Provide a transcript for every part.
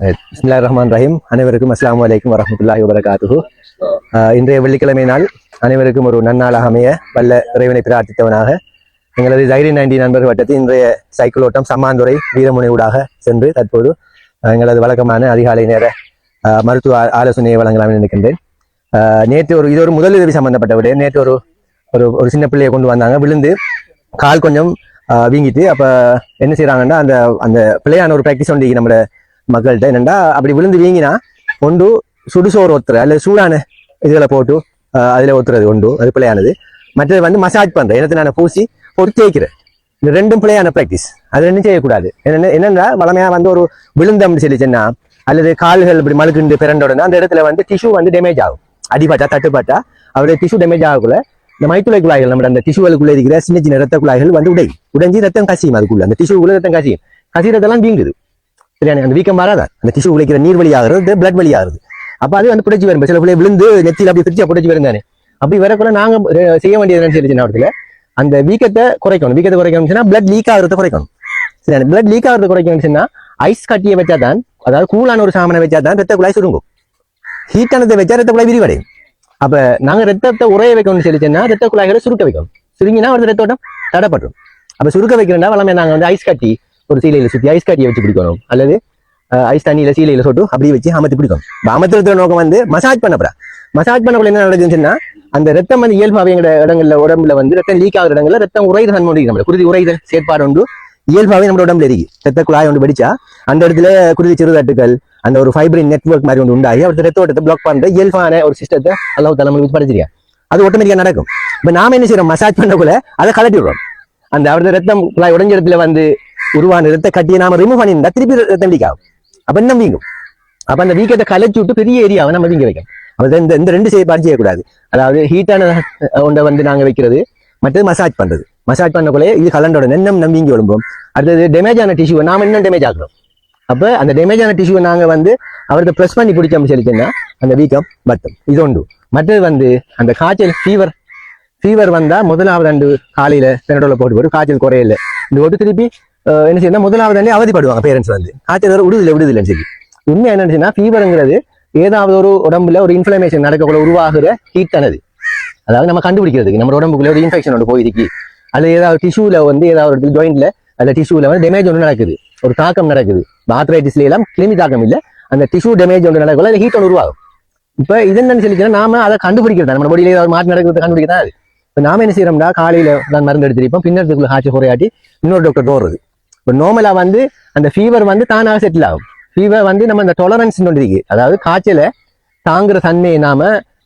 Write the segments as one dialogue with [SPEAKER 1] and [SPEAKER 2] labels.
[SPEAKER 1] பிஸ்மில்லா ரஹ்மான் ரஹீம் அனைவருக்கும் அஸ்லாம் அலைக்கும் வரமத்துல்லாஹி வபரகாத்துஹு. ஆஹ் இன்றைய வெள்ளிக்கிழமை நாள் அனைவருக்கும் ஒரு நன்னாளாக அமைய வல்ல இறைவனை பிரார்த்தித்தவனாக எங்களது தைரி நைன்டி நண்பர் வட்டத்தில் இன்றைய சைக்கிள் ஓட்டம் சம்மாந்துறை வீரமுனை ஊடாக சென்று தற்போது எங்களது வழக்கமான அதிகாலை நேர மருத்துவ ஆலோசனையை வழங்கலாம் நினைக்கின்றேன். நேற்று ஒரு இது ஒரு முதலுதவி சம்பந்தப்பட்ட விட. நேற்று ஒரு ஒரு ஒரு சின்ன பிள்ளையை கொண்டு வந்தாங்க. விழுந்து கால் கொஞ்சம் வீங்கிட்டு. அப்ப என்ன செய்யறாங்கன்னா அந்த அந்த பிள்ளையான ஒரு ப்ராக்டிஸ் ஒன்று நம்மளோட மக்கள்கிட்ட என்னண்டா அப்படி விழுந்து வீங்கினா ஒன்று சுடுசோறு ஒத்துற அல்லது சூடான இதுகளை போட்டு அதில் அதுல ஒத்துறது ஒன்று அது பிள்ளையானது மற்றது வந்து மசாஜ் பண்ணுறேன் எனக்கு நான் பூசி ஒரு தேய்க்கிறேன் இந்த ரெண்டும் பிள்ளையான ப்ராக்டிஸ் அது ரெண்டும் செய்யக்கூடாது. என்னென்ன என்னென்னா வளமையாக வந்து ஒரு விழுந்தம்னு சொல்லிச்சுன்னா அல்லது கால்கள் இப்படி மழுக்குண்டு பிறண்டோடனா அந்த இடத்துல வந்து டிஷ்யூ வந்து டேமேஜ் ஆகும். அடிபட்டா தட்டுப்பட்டா அவருடைய டிஷ்யூ டேமேஜ் ஆகக்குள்ள இந்த மைத்துளை குழாய்கள் நம்ம அந்த டிஷ்யூகளுக்குள்ள இருக்கிற சின்ன சின்ன ரத்த குழாய்கள் வந்து உடை உடைஞ்சு ரத்தம் கசியும் அதுக்குள்ள. அந்த டிஷ்யூக்குள்ள ரத்தம் கசியும். கசியறதெல்லாம் வீங்குது. சரியான அந்த வீக்கம் வராத. அந்த திசு உழைக்கிற நீர் வழி பிளட் வழியாகிறது ஆகுது அது வந்து புடைச்சி வரும். சில பிள்ளை விழுந்து நெத்தியில் அப்படி பிரிச்சு புடைச்சி வரும் தானே அப்படி வரக்குள்ள நாங்க செய்ய வேண்டியது என்னன்னு சொல்லி இடத்துல அந்த வீக்கத்தை குறைக்கணும். வீக்கத்தை குறைக்கணும்னு சொன்னால் பிளட் லீக் ஆகுறத குறைக்கணும். சரியான பிளட் லீக் ஆகிறத குறைக்கணும்னு சொன்னா ஐஸ் கட்டியை வச்சா தான் அதாவது கூலான ஒரு சாமனை வச்சா தான் ரத்த குழாய் சுருங்கும். ஹீட்டானதை வச்சா ரத்த குழாய் விரிவடையும். அப்ப நாங்க ரத்தத்தை உரைய வைக்கணும்னு சொல்லிச்சுன்னா ரத்த குழாய்களை சுருக்க வைக்கணும். சுருங்கினா ஒரு ரத்தோட்டம் தடப்படும். அப்ப சுருக்க வைக்கிறேன்னா வளமே நாங்கள் வந்து ஐஸ் கட்டி ஒரு சீலையில் சுத்தி ஐஸ் கட்டியை வச்சு பிடிக்கணும். அல்லது ஐஸ் தண்ணியில சீலையில சொட்டு அப்படியே வச்சு அமர்த்தி பிடிக்கணும். இப்ப நோக்கம் வந்து மசாஜ் பண்ணப்படா. மசாஜ் பண்ணக்குள்ள என்ன நடக்குதுன்னு அந்த ரத்தம் வந்து இயல்பாவே எங்க இடங்கள்ல உடம்புல வந்து ரத்தம் லீக் ஆகிற இடங்கள்ல ரத்தம் உரைதல் தன்மை நம்ம குருதி உரைதல் செயற்பாடு உண்டு. இயல்பாவே நம்ம உடம்புல இருக்கு. ரத்த குழாய் ஒன்று வெடிச்சா அந்த இடத்துல குருதி சிறுதட்டுகள் அந்த ஒரு ஃபைபரின் நெட்வொர்க் மாதிரி ஒன்று உண்டாகி அவர் ரத்த ஓட்டத்தை பிளாக் பண்ற இயல்பான ஒரு சிஸ்டத்தை அல்லாஹ் தலைமை வச்சு படைச்சிருக்கா. அது ஆட்டோமேட்டிக்காக நடக்கும். இப்போ நாம என்ன செய்யறோம் மசாஜ் பண்ணக்குள்ள அதை கலட்டி விடுறோம் அந்த அவரது ரத்தம் குழாய் உடைஞ்ச இடத்துல வந்து உருவான ரத்த கட்டியை நாம ரிமூவ் பண்ணியிருந்தா திருப்பி ரத்தம் லீக் ஆகும் அப்ப இன்னும் வீங்கும் அப்ப அந்த வீக்கத்தை கலைச்சு விட்டு பெரிய ஏரியாவை நம்ம வீங்க வைக்கணும் அப்போ இந்த இந்த ரெண்டு செயற்பாடு செய்யக்கூடாது அதாவது ஹீட்டான ஒன்றை வந்து நாங்க வைக்கிறது மற்றது மசாஜ் பண்றது மசாஜ் பண்ணக்குள்ளே இது கலண்டோட நெண்ணம் நம்பிங்கி விழும்போம் அடுத்தது டேமேஜ் ஆன டிஷ்யூவை நாம இன்னும் டேமேஜ் ஆகிறோம் அப்ப அந்த டேமேஜ் ஆன டிஷ்யூவை நாங்க வந்து அவருக்கு ப்ரெஸ் பண்ணி பிடிச்சோம் சொல்லிச்சுன்னா அந்த வீக்கம் பட்டும் இது உண்டு மற்றது வந்து அந்த காய்ச்சல் ஃபீவர் ஃபீவர் வந்தா முதலாவது ரெண்டு காலையில பெனடோல போட்டு போட்டு காய்ச்சல் குறையில இந்த ஒட்டு திருப்பி என்ன செய்யணும் முதலாவது தண்ணி அவதிப்படுவாங்க பேரண்ட்ஸ் வந்து காய்ச்சல் வேற விடுதலை விடுதலைன்னு சொல்லி உண்மை என்னன்னு ஃபீவருங்கிறது ஏதாவது ஒரு உடம்புல ஒரு இன்ஃபிளமேஷன் நடக்கக்குள்ள உருவாகிற ஹீட் தானது அதாவது நம்ம கண்டுபிடிக்கிறதுக்கு நம்ம உடம்புக்குள்ள ஒரு இன்ஃபெக்ஷன் ஒன்று போயிருக்கு அல்லது ஏதாவது டிஷ்யூல வந்து ஏதாவது ஒரு ஜாயிண்ட்ல அல்ல டிஷ்யூல வந்து டேமேஜ் ஒன்று நடக்குது ஒரு தாக்கம் நடக்குது ஆத்ரைட்டிஸ்ல எல்லாம் கிருமி தாக்கம் இல்லை அந்த டிஷ்யூ டேமேஜ் ஒன்று நடக்கல ஹீட் ஒன்று உருவாகும் இப்போ இது என்னன்னு சொல்லிச்சுன்னா நாம அதை கண்டுபிடிக்கிறது நம்ம பாடியில ஏதாவது மாற்றி நடக்கிறது கண்டுபிடிக்கிறதா அது நாம என்ன செய்யறோம்னா காலையில நான் மருந்து எடுத்துருப்போம் பின்னத்துக்குள்ள காய்ச்சல் குறையாட்டி இன்னொரு டாக்டர் போடுறது இப்போ நார்மலாக வந்து அந்த ஃபீவர் வந்து தானாக செட்டில் ஆகும். ஃபீவர் வந்து நம்ம இந்த டொலரன்ஸ் ஒன்று இருக்கு. அதாவது காய்ச்சலை தாங்குற தன்மையை நாம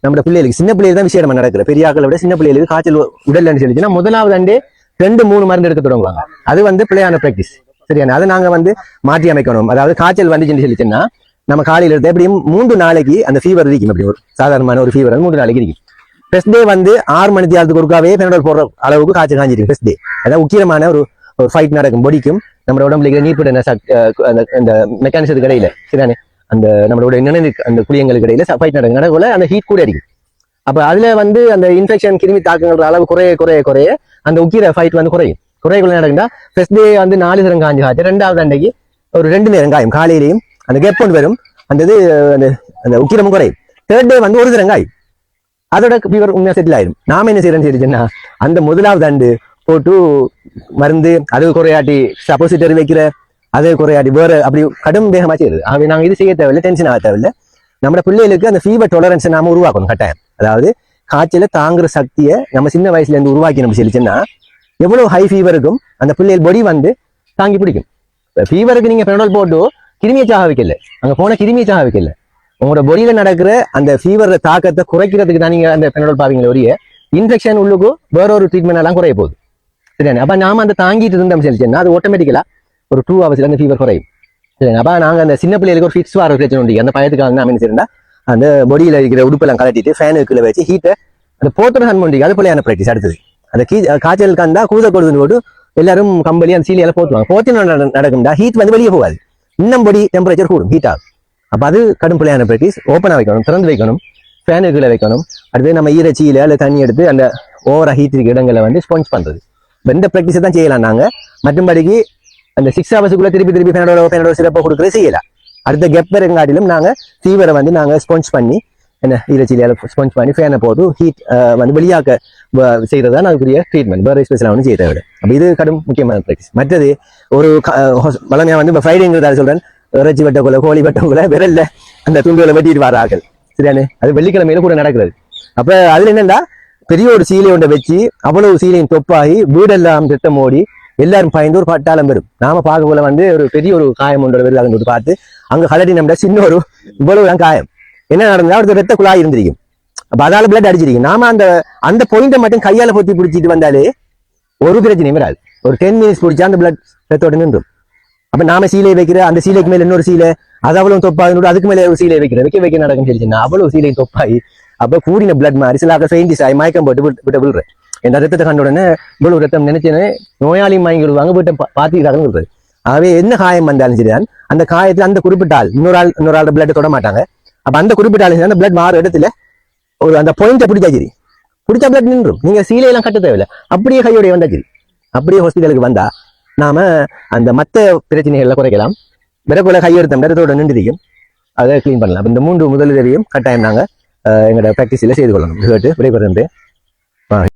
[SPEAKER 1] நம்ம பிள்ளைகளுக்கு சின்ன பிள்ளைகள் தான் விஷயம் நம்ம நடக்கிற பெரிய ஆக்களை விட சின்ன பிள்ளைகளுக்கு காய்ச்சல் உடல்னு சொல்லிச்சுன்னா முதலாவது அண்டே ரெண்டு மூணு மருந்து எடுக்க தொடங்குவாங்க. அது வந்து பிள்ளையான ப்ராக்டிஸ் சரியான அதை நாங்கள் வந்து மாற்றி அமைக்கணும். அதாவது காய்ச்சல் வந்துச்சுன்னு சொல்லிச்சுன்னா நம்ம காலையில் எடுத்து எப்படியும் மூன்று நாளைக்கு அந்த ஃபீவர் இருக்கும் அப்படி ஒரு சாதாரணமான ஒரு ஃபீவர் மூன்று நாளைக்கு இருக்கும் ஃபர்ஸ்ட் டே வந்து ஆறு மணி தியாலத்துக்கு ஒருக்காவே பெனடோல் போடுற அளவுக்கு காய்ச்சல் காஞ்சிருக்கு ஃபர்ஸ்ட் டே அதான் முக்கியமான ஒரு ஒரு ஃபைட் நடக்கும் பொடிக்கும் நம்ம உடம்புல இருக்கிற நீர்ப்பட அந்த அந்த மெக்கானிசத்துக்கு இடையில சரிதானே? அந்த நம்மளோட நினைவு அந்த குளியங்களுக்கு இடையில ஃபைட் நடக்கும். நடக்கல அந்த ஹீட் கூட இருக்கும் அப்ப அதுல வந்து அந்த இன்ஃபெக்ஷன் கிருமி தாக்கங்கள் அளவு குறைய குறைய குறைய அந்த உக்கிர ஃபைட் வந்து குறையும். குறையக்குள்ள நடக்குதா ஃபர்ஸ்ட் டே வந்து நாலு நேரம் காஞ்சி காய்ச்சி ரெண்டாவது அன்றைக்கு ஒரு ரெண்டு நேரம் காயும். காலையிலையும் அந்த கேப் ஒன்று வரும். அந்த இது அந்த அந்த உக்கிரமும் குறையும். தேர்ட் டே வந்து ஒரு தரம் காயும். அதோட ஃபீவர் உண்மையாக செட்டில் ஆயிடும் நாம என்ன செய்யறோம்னு சொல்லிச்சுன்னா அந்த முதலாவது ஆண்டு போட்டு மருந்து அது குறையாட்டி சப்போசிட்டரி வைக்கிற அது குறையாட்டி வேற அப்படி கடும் வேகமா செய்யுது ஆகவே நாங்க இது செய்ய தேவையில்லை டென்ஷன் ஆக தேவையில்லை. நம்ம பிள்ளைகளுக்கு அந்த ஃபீவர் டொலரன்ஸ் நாம உருவாக்கணும் கட்டாயம். அதாவது காய்ச்சல தாங்குற சக்தியை நம்ம சின்ன வயசுல இருந்து உருவாக்கி நம்ம சொல்லிச்சுன்னா எவ்வளவு ஹை ஃபீவருக்கும் அந்த பிள்ளைகள் பொடி வந்து தாங்கி பிடிக்கும். ஃபீவருக்கு நீங்க பெனடோல் போட்டு கிருமியை சாக வைக்கல. அங்க போன கிருமியை சாக வைக்கல. உங்களோட பொடியில நடக்கிற அந்த ஃபீவர் தாக்கத்தை குறைக்கிறதுக்கு தான் நீங்க அந்த பெனடோல் பாவீங்களே ஒரிய இன்ஃபெக்ஷன் உள்ளுக்கு வேற ஒரு ட்ரீட்மெண்ட் எல்லாம் குறைய போகுது. சரியா அப்போ நாம அந்த தாங்கிட்டு இருந்தோம் செலுத்தினா அது ஆட்டோமேட்டிக்கலா ஒரு டூ ஹவர்ஸ்ல அந்த ஃபீவர் குறையும். சரிங்க அப்ப நாங்க அந்த சின்ன பிள்ளைகளுக்கு ஒரு ஃபிக்ஸ் வர பிரச்சனை உண்டு அந்த பயத்துக்காக என்ன செய்யறா அந்த பொடியில இருக்கிற உடுப்பெல்லாம் கலட்டிட்டு ஃபேனுக்குள்ள வச்சு ஹீட்டை அந்த போத்துற சன்மண்டி அது போலயான ப்ராக்டிஸ் அடுத்தது. அந்த கீ காய்ச்சல் அந்த கூத கொடுதுன்னு போட்டு எல்லாரும் கம்பளி அந்த சீலியெல்லாம் போட்டுவாங்க போச்சு நடக்கும்டா ஹீட் வந்து வெளியே போகாது. இன்னும் பொடி டெம்பரேச்சர் கூடும் ஹீட் ஆகும். அப்ப அது கடும் பிள்ளையான ப்ராக்டிஸ் ஓப்பனா வைக்கணும் திறந்து வைக்கணும் ஃபேனுக்குள்ளே வைக்கணும். அடுத்து நம்ம ஈரச்சியில அல்ல தண்ணி எடுத்து அந்த ஓவரா ஹீட் இருக்க இடங்களை வந்து ஸ்பான்ஸ் பண்றது. இந்த ப்ராக்டிஸை தான் செய்யலாம் நாங்கள் மற்றும்படிக்கு அந்த சிக்ஸ் ஹவர்ஸுக்குள்ளே திருப்பி திருப்பி ஃபேனோட ஃபேனோட சிறப்பாக கொடுக்குறது செய்யலாம். அடுத்த கெப்பரங்காட்டிலும் நாங்க ஃபீவரை வந்து நாங்க ஸ்பான்ஸ் பண்ணி என்ன ஈரச்சிலியால் ஸ்பான்ஸ் பண்ணி ஃபேனை போட்டு ஹீட் வந்து வெளியாக்க செய்கிறது தான் அதுக்குரிய ட்ரீட்மெண்ட் வேறு ஸ்பெஷலாக வந்து செய்ய அப்போ இது கடும் முக்கியமான ப்ராக்டிஸ் மற்றது ஒரு வளமையாக வந்து இப்போ ஃப்ரைடேங்கிறதால சொல்கிறேன் இறைச்சி வெட்டக்குள்ள கோழி வெட்டக்குள்ள விரல்ல அந்த துண்டுகளை வெட்டிட்டு வரார்கள். சரியானே அது வெள்ளிக்கிழமையில கூட நடக்கிறது. அப்போ அதில் என்னென்னா பெரிய ஒரு சீலை ஒன்றை வச்சு அவ்வளவு சீலையும் தொப்பாகி வீடெல்லாம் திட்டம் ஓடி எல்லாரும் பயந்து ஒரு பட்டாளம் வரும் நாம பார்க்கக்குள்ள போல வந்து ஒரு பெரிய ஒரு காயம் ஒன்றோட வருது. அதை பார்த்து அங்க கலடி நம்ம சின்ன ஒரு இவ்வளவு தான் காயம். என்ன நடந்தா ஒரு ரத்த குழாய் இருந்திருக்கும். அப்ப அதால பிளட் அடிச்சிருக்கும். நாம அந்த அந்த பொயிண்டை மட்டும் கையால பொத்தி பிடிச்சிட்டு வந்தாலே ஒரு பிரச்சனையும் வராது. ஒரு டென் மினிட்ஸ் பிடிச்சா அந்த பிளட் ரத்தோட நின்றும். அப்ப நாம சீலை வைக்கிற அந்த சீலைக்கு மேல இன்னொரு சீலை அது அவ்வளவு தொப்பாக அதுக்கு மேல ஒரு சீலை வைக்கிற வைக்க வைக்க நடக்கும். சொல்லிச்சுன்னா அவ்வளவு சீலையும் தொப்பாகி அப்ப கூடின பிளட் மாதிரி சில ஃபெயின்டிஸ் ஆகி மயக்கம் போட்டு விட்டு விட்டு விழுற இந்த ரத்தத்தை கண்ட உடனே இவ்வளவு ரத்தம் நினைச்சேன்னு நோயாளி வாங்கி விடுவாங்க வீட்டை பாத்திக்கிறாங்கன்னு சொல்றது. ஆகவே என்ன காயம் வந்தாலும் சரிதான் அந்த காயத்துல அந்த குறிப்பிட்ட ஆள் இன்னொரு ஆள் இன்னொரு ஆள் பிளட் தொட மாட்டாங்க. அப்ப அந்த குறிப்பிட்ட ஆள் அந்த பிளட் மாற இடத்துல ஒரு அந்த பாயிண்ட்டை பிடிச்சா சரி. பிடிச்ச பிளட் நின்றும். நீங்க சீலையெல்லாம் கட்ட தேவையில்லை. அப்படியே கையோடைய வந்தா சரி. அப்படியே ஹாஸ்பிட்டலுக்கு வந்தா நாம அந்த மத்த பிரச்சனைகளை குறைக்கலாம். விரக்குள்ள கையெழுத்தம் ரத்தத்தோட நின்றுதிக்கும் அதை க்ளீன் பண்ணலாம். இந்த மூன்று முதலுதவியும் கட்டாயம் நாங்க எங்களோட ப்ராக்டிஸில் செய்து கொள்ளணும் கேட்டு விடைபெறுகின்றேன்